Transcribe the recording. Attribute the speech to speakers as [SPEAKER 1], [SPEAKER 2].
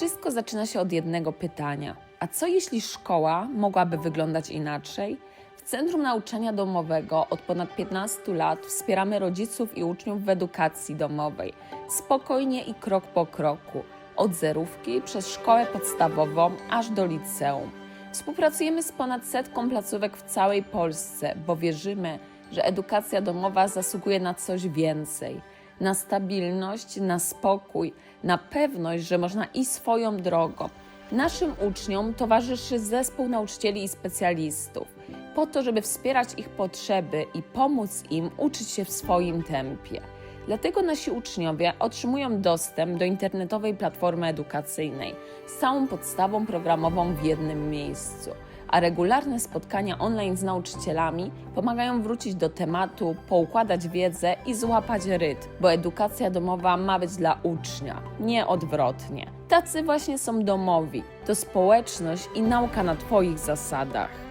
[SPEAKER 1] Wszystko zaczyna się od jednego pytania. A co jeśli szkoła mogłaby wyglądać inaczej? W Centrum Nauczania Domowego od ponad 15 lat wspieramy rodziców i uczniów w edukacji domowej. Spokojnie i krok po kroku. Od zerówki przez szkołę podstawową aż do liceum. Współpracujemy z ponad setką placówek w całej Polsce, bo wierzymy, że edukacja domowa zasługuje na coś więcej. Na stabilność, na spokój, na pewność, że można iść swoją drogą. Naszym uczniom towarzyszy zespół nauczycieli i specjalistów, po to, żeby wspierać ich potrzeby i pomóc im uczyć się w swoim tempie. Dlatego nasi uczniowie otrzymują dostęp do internetowej platformy edukacyjnej z całą podstawą programową w jednym miejscu. A regularne spotkania online z nauczycielami pomagają wrócić do tematu, poukładać wiedzę i złapać rytm, bo edukacja domowa ma być dla ucznia, nie odwrotnie. Tacy właśnie są domowi. To społeczność i nauka na Twoich zasadach.